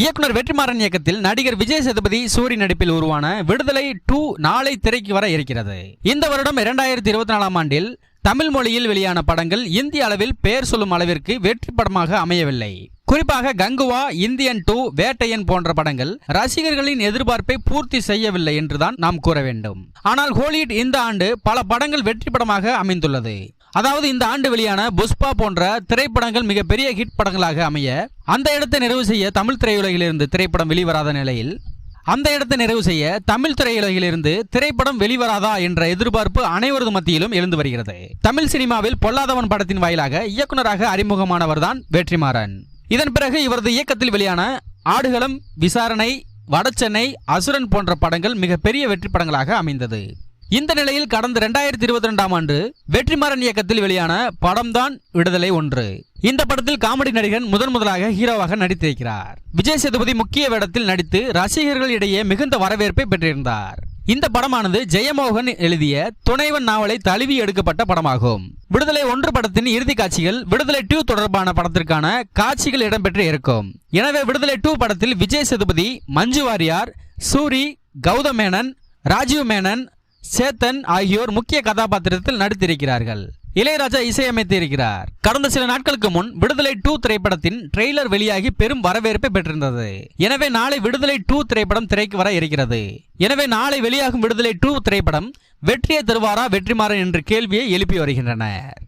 இயக்குனர் வெற்றிமாறன் இயக்கத்தில் நடிகர் விஜய் சேதுபதி சூரி நடிப்பில் உருவான விடுதலை டூ நாளை திரைக்கு வர இருக்கிறது. இந்த வருடம் இரண்டாயிரத்தி இருபத்தி நாலாம் ஆண்டில் தமிழ் மொழியில் வெளியான படங்கள் இந்திய அளவில் பெயர் சொல்லும் அளவிற்கு வெற்றி படமாக அமையவில்லை. குறிப்பாக கங்குவா இந்தியன் டூ வேட்டையன் போன்ற படங்கள் ரசிகர்களின் எதிர்பார்ப்பை பூர்த்தி செய்யவில்லை என்றுதான் நாம் கூற வேண்டும். ஆனால் ஹோலிவுட் இந்த ஆண்டு பல படங்கள் வெற்றி படமாக அமைந்துள்ளது. அதாவது இந்த ஆண்டு வெளியான புஷ்பா போன்ற திரைப்படங்கள் மிகப்பெரிய ஹிட் படங்களாக அமைய அந்த இடத்தை நிறைவு செய்ய தமிழ் திரையுலகிலிருந்து திரைப்படம் வெளிவராத நிலையில் அந்த இடத்தை நிறைவு செய்ய தமிழ் திரையுலகிலிருந்து திரைப்படம் வெளிவராதா என்ற எதிர்பார்ப்பு அனைவரது மத்தியிலும் எழுந்து வருகிறது. தமிழ் சினிமாவில் பொல்லாதவன் படத்தின் வாயிலாக இயக்குனராக அறிமுகமானவர்தான் வெற்றிமாறன் இதன் பிறகு இவரது இயக்கத்தில் வெளியான ஆடுகளம் விசாரணை வடச்சென்னை அசுரன் போன்ற படங்கள் மிகப்பெரிய வெற்றி படங்களாக அமைந்தது. இந்த நிலையில் கடந்த இரண்டாயிரத்தி இருபத்தி ரெண்டாம் ஆண்டு வெற்றிமாறன் இயக்கத்தில் வெளியான படம்தான் விடுதலை ஒன்று. இந்த படத்தில் காமெடி நடிகன் முதன் முதலாக ஹீரோவாக நடித்திருக்கிறார். விஜய் சேதுபதி முக்கிய வேடத்தில் நடித்து ரசிகர்கள் இடையே மிகுந்த வரவேற்பை பெற்றிருந்தார். இந்த படமானது ஜெயமோகன் எழுதிய துணைவன் நாவலை தழுவி எடுக்கப்பட்ட படமாகும். விடுதலை ஒன்று படத்தின் இறுதி காட்சிகள் விடுதலை டூ தொடர்பான படத்திற்கான காட்சிகள் இடம்பெற்று இருக்கும். எனவே விடுதலை டூ படத்தில் விஜய் சேதுபதி மஞ்சு வாரியார் சூரி கௌதம் மேனன் ராஜீவ் மேனன் சேத்தன் ஆகியோர் முக்கிய கதாபாத்திரத்தில் நடித்திருக்கிறார்கள். இளையராஜா இசையமைத்து இருக்கிறார் கடந்த சில நாட்களுக்கு முன் விடுதலை டூ திரைப்படத்தின் ட்ரெய்லர் வெளியாகி பெரும் வரவேற்பை பெற்றிருந்தது. எனவே நாளை விடுதலை டூ திரைப்படம் திரைக்கு வர இருக்கிறது. எனவே நாளை வெளியாகும் விடுதலை டூ திரைப்படம் வெற்றியை தருவாரா வெற்றிமாறன் என்ற கேள்வியை எழுப்பி வருகின்றனர்.